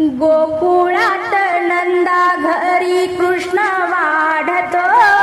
गोकुळात नंदा घरी कृष्ण वाढतो.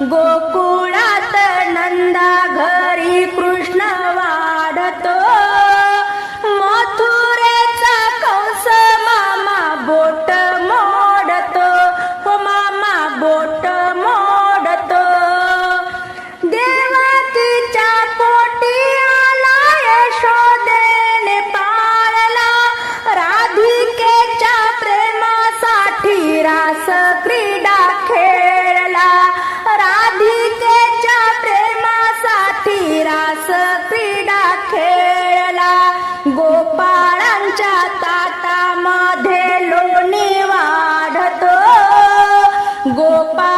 गोकुळात नंदा গোপা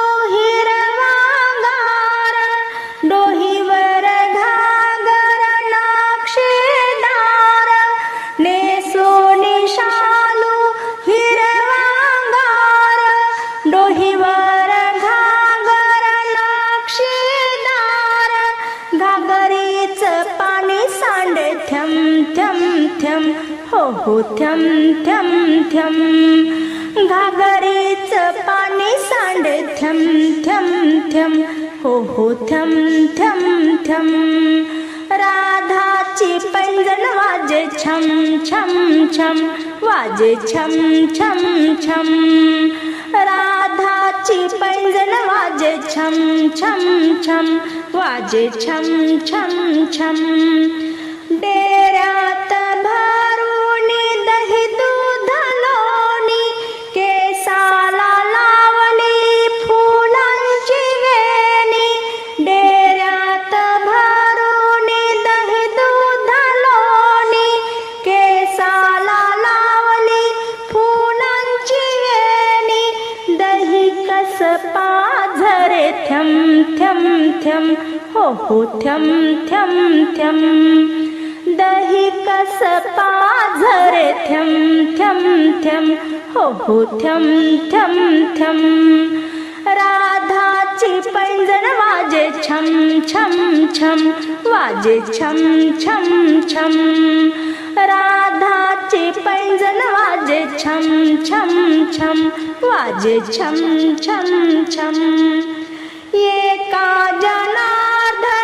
थ्यम थ्यम थ्यम. घागरीच पाणी सांडे थ्यम थ्यम थ्यम. हो हो थ्यम थ्यम थ्यम. राधाची पैंजण वाजे छम छम छम. वाजे छम छम छम. राधाची पैंजण वाजे छम छम छम. वाजे छम छम छम. हो थम थम। थ्यम राधाची पैंजण वाजे छम छम छम। वाजे छम छम छम। राधाची पैंजण वाजे छम छम छम। वाजे छम छम छम। एका जनार्दनी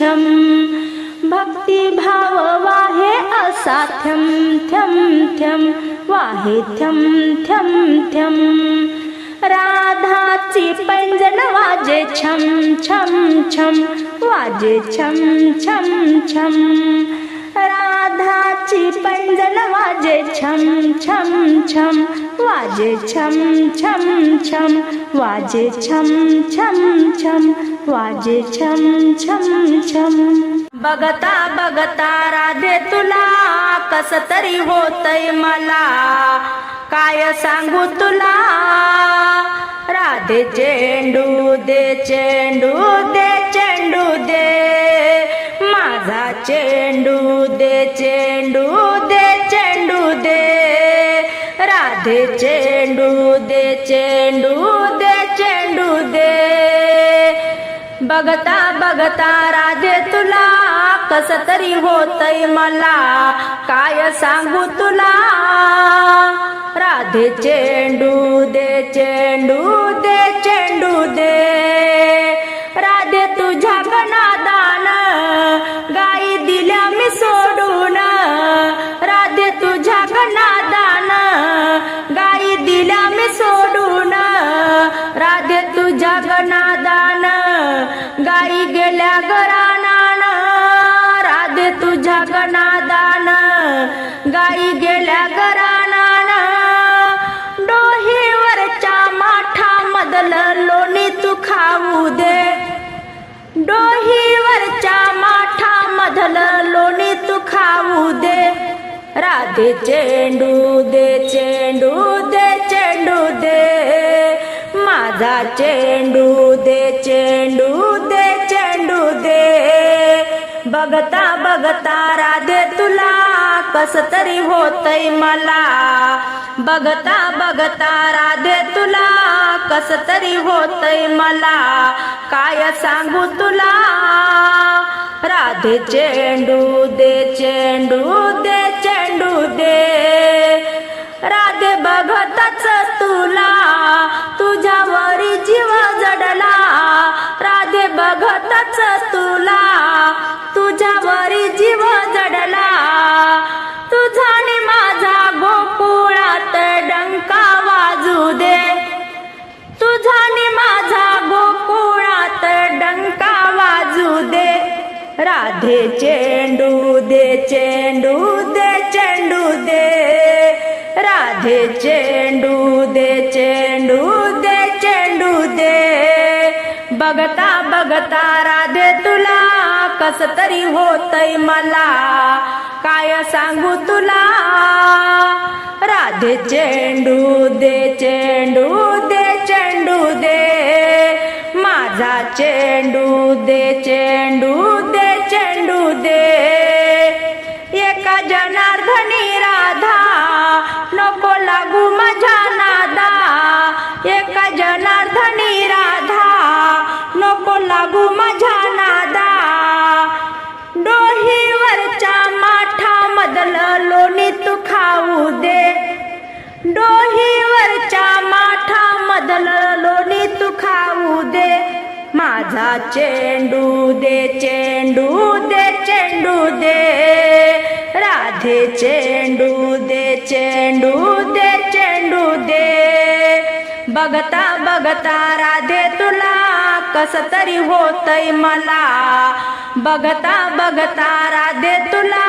थ्यम भक्तिभाव वाहे असा थ्यम थ्यम थ्यम वाहे थ्यम थ्यम थ्यम राधाची पैंजण वाजे छम छम छम वाजे छम छम छम। राधाची पैंजण वाजे छम छम छम वाजे छम छम छम वाजे छम छम छम। वाजे छम छम छम. बघता बघता राधे तुला कस तरी होतय मला. काय सांगू तुला? राधे चेंडू दे चेंडू दे चेंडू दे. माझा चेंडू दे चेंडू दे चेंडू दे. राधे चेंडू दे चेंडू दे. बघता बघता राधे तुला कस तरी होतय मला. काय सांगू तुला? राधे चेंडू दे चेंडू दे चेंडू दे. राधे तुझ्या गणादान गाई दिल्या मी सोड घराणा राधे तुझ्या गणादान. गाई गेल्या घराणा डोहीवरच्या माठा मधलं लोणी तू खाऊ दे. डोहीवरच्या माठा मधल लोणी तू खाऊ दे. राधे चेंडू दे चेंडू दे चेंडू दे. माझा चेंडू दे चेंडू दे. चेंडू दे. बघता बघता राधे तुला कस तरी होतय मला. बघता बघता राधे तुला कस तरी होतय मला. काय सांगू तुला? राधे चेंडू दे चेंडू दे चेंडू दे. राधे बघतच तुला. तुझ्यावरी जीव जडला बघतच तुला. तुझ्यावरी जीव जडला. तुझा नि माझा गोकुळात डंका वाजू दे. तुझा नि माझा गोकुळात डंका वाजू दे. राधे चेंडू दे चेंडू दे चेंडू दे. राधे चेंडू दे चेंडू बघता बघता राधे तुला कस तरी होतय मला. काय सांगू तुला? राधे चेंडू दे चेंडू दे चेंडू दे. माझा चेंडू दे चेंडू दे चेंडू दे. एका जनार्दनी राधा नको लागू माझ्या नादा. लागू माझ्या नादा. डोहीवरच्या माठा मधल लोणी तू खाऊ दे. डोहीवरच्या माठा मधल लोणी तू खाऊ दे. माझा चेंडू दे चेंडू दे चेंडू दे. राधे चेंडू दे चेंडू दे चेंडू दे. बघता बघता राधे तुला कस तरी होतय मला? बघता बघता राधे तुला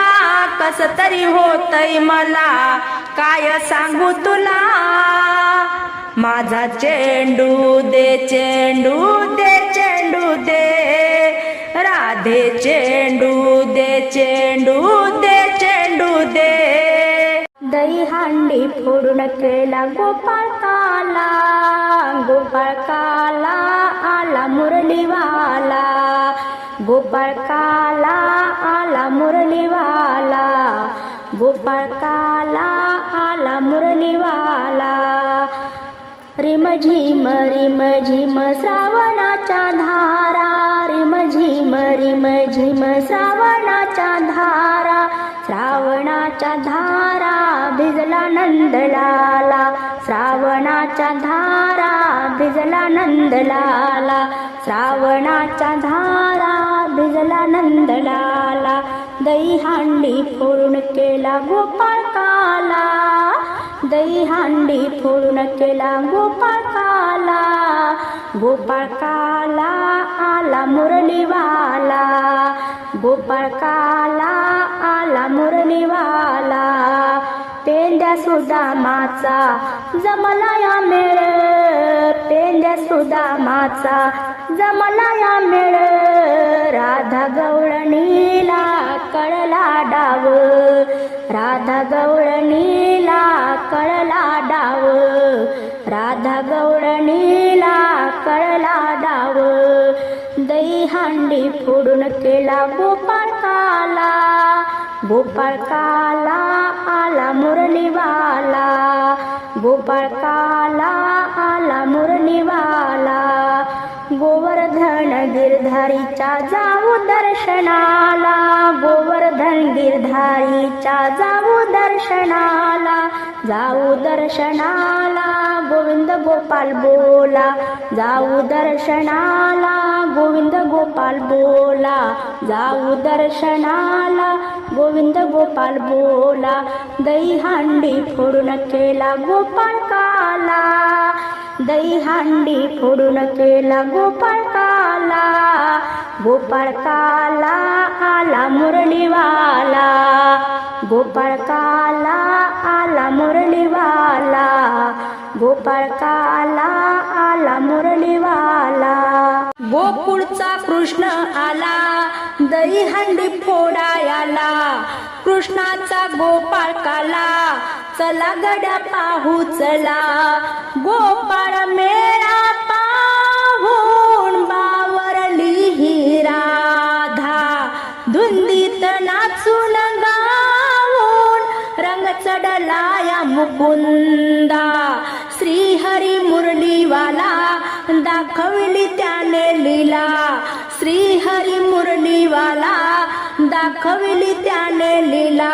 कस तरी होतय मला? काय सांगू तुला? माझा चेंडू दे चेंडू दे चेंडू दे. राधे चेंडू दे चेंडू दे चेंडू दे. दही हांडी फोडून केला गोपाळ काला गोपाळ गोपाळ काला आला मुरलीवाला. गोपाळ काला आला मुरलीवाला. रिम झिम रिम झिम श्रावणाच्या धारा. रिम झिम रिम झिम श्रावणाच्या धारा. श्रावणाच्या धारा भिजला नंदलाला. श्रावणाच्या धारा भिजला नंदलाला. श्रावणाच्या धारा भिजला नंदलाला दही हांडी फोडून केला गोपाळ काला दही हांडी फोडून केला गोपाळ काला गोपाळ काला आला मुरलीवाला. गोपाळ काला आला मुरलीवाला. पेंद्या सुदामाचा जमला या मेळ पेंद्या सुदामाचा जमला या मेळ. राधा गवळणीला कळला डाव. राधा गवळणीला कळला डाव. राधा गवळणीला कळला डाव. दही हांडी फोडून केला गोपाळ काला. गोपाळ काला आला मुरलीवाला. गोपाळ काला आला मुरलीवाला. गिरधारीच्या जाऊ दर्शनाला गोवर्धन गिरधारीच्या जाऊ दर्शनाला जाऊ दर्शनाला गोविंद गोपाल बोला जाऊ दर्शनाला गोविंद गोपाल बोला जाऊ दर्शनाला गोविंद गोपाल बोला दही हांडी फोडून केला गोपाळ काला दही हांडी फोडून केला गोपाळ काला. गोपाळ काला आला मुरलीवाला. गोपाळ काला आला मुरलीवाला. गोपाळ काला आला मुरलीवाला. गोकुळचा कृष्ण आला दही हंडी फोडायाला. कृष्णाचा गोपाळ काला चला गड्या पाहू चला. गोपाळ मेळा मुकुंदा. श्रीहरी मुरलीवाला दाखवली त्याने लीला. श्रीहरी मुरलीवाला दाखवली त्याने लीला.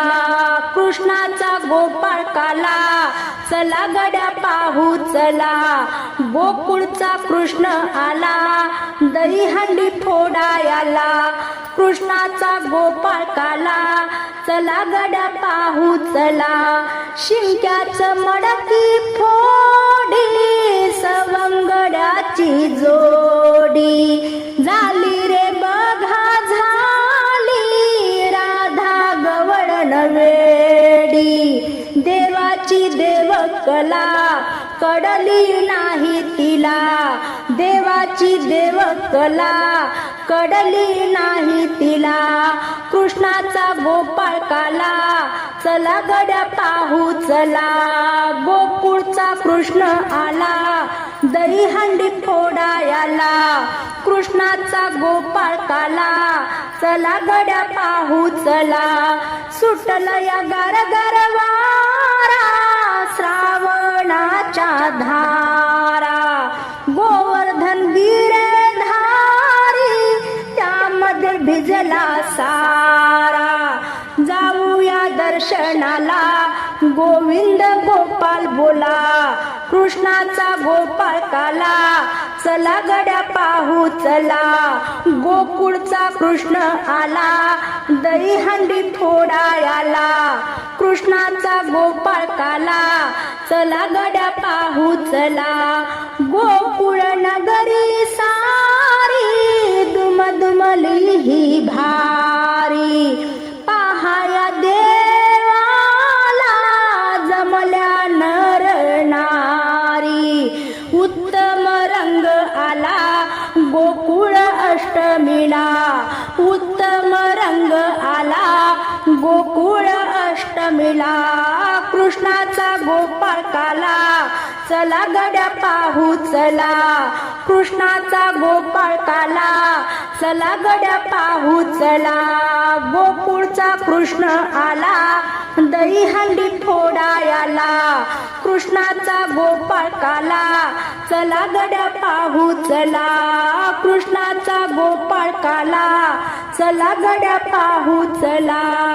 कृष्णाचा गोपाळ काला चला गड्या पाहू चला. गोकुळचा कृष्ण आला दहीहंडी फोडायाला. कृष्णाचा गोपाळ काला चला गड पाहू चला. शिंक्याच मडकी फोडी सवंगड्याची जोडी. झाली रे बघा झाली राधा गवळण वेडी. देवाची देवकला कडली नाही तिला. देवाची देवकला. कडली नाही तिला. कृष्णाचा गोपाळ काला. चला गड्या पाहू चला. गोकुळचा कृष्ण आला. दहीहंडी फोडायाला. कृष्णाचा गोपाळ काला. चला गड्या पाहू चला. सुटल या गार वारा. श्रावणाच्या धारा गोवर्धन गिरधारी त्यामध्ये भिजला सारा. जाऊया दर्शनाला गोविंद गोपाल बोला. कृष्णाचा गोपाळ काला चला गड्या पाहू चला. गोकुळचा कृष्ण आला दहीहंडी आला कृष्णाचा गोपाळ काला चला गड्या पाहू चला. गोकुळ नगरी सारी दुमदुमली ही भारी. काला चला गड्या पाहू चला. कृष्णाचा गोपाळ काला. चला गड्या पाहू चला. गोकुळचा कृष्ण आला. दहीहंडी फोडायाला कृष्णाचा गोपाळ काला. चला गड्या पाहू चला. कृष्णाचा गोपाळ काला. चला गड्या पाहू चला.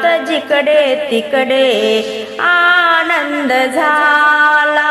जिकडे तिकडे आनंद झाला.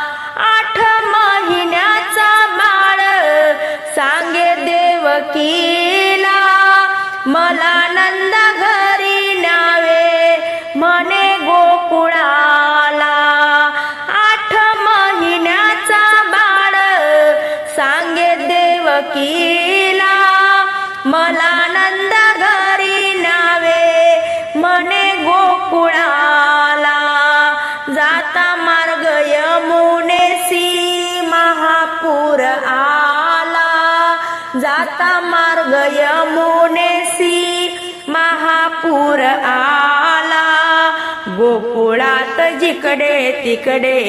मला नंद घरी नावे म्हणे गोकुळाला जाता मार्ग यमुनेसी महापूर आला. जाता मार्ग यमुनेसी महापूर आला. गोकुळात जिकडे तिकडे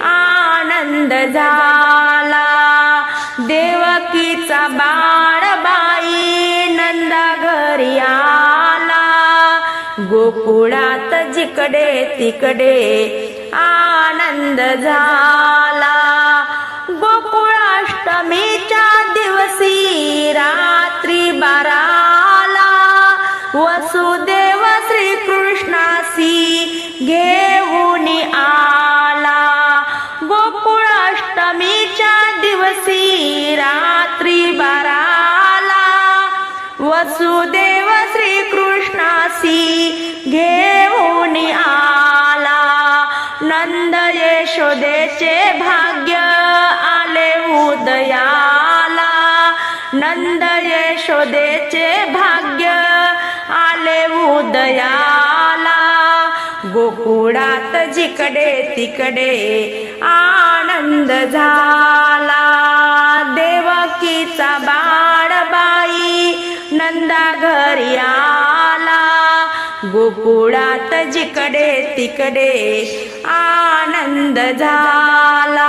आनंद झाला. देवकीचा बाळबाई नंदा घरी आला. गोकुळात जिकडे तिकडे आनंद झाला. गोकुळाष्टमीच्या दिवशी रात्री बाराला वसुदेव श्रीकृष्णासी घेऊन आला. गोकुळाष्टमीच्या दिवशी रात्री बारा वसुदेव श्रीकृष्णासी घेऊन आला. नंद यशोदेचे भाग्य आले उदयाला. नंद यशोदेचे भाग्य आले उदयाला. गोकुळात जिकडे तिकडे आनंद झाला. गोकुळात जिकडे तिकडे आनंद झाला.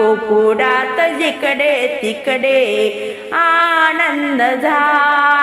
गोकुळात जिकडे तिकडे आनंद झाला.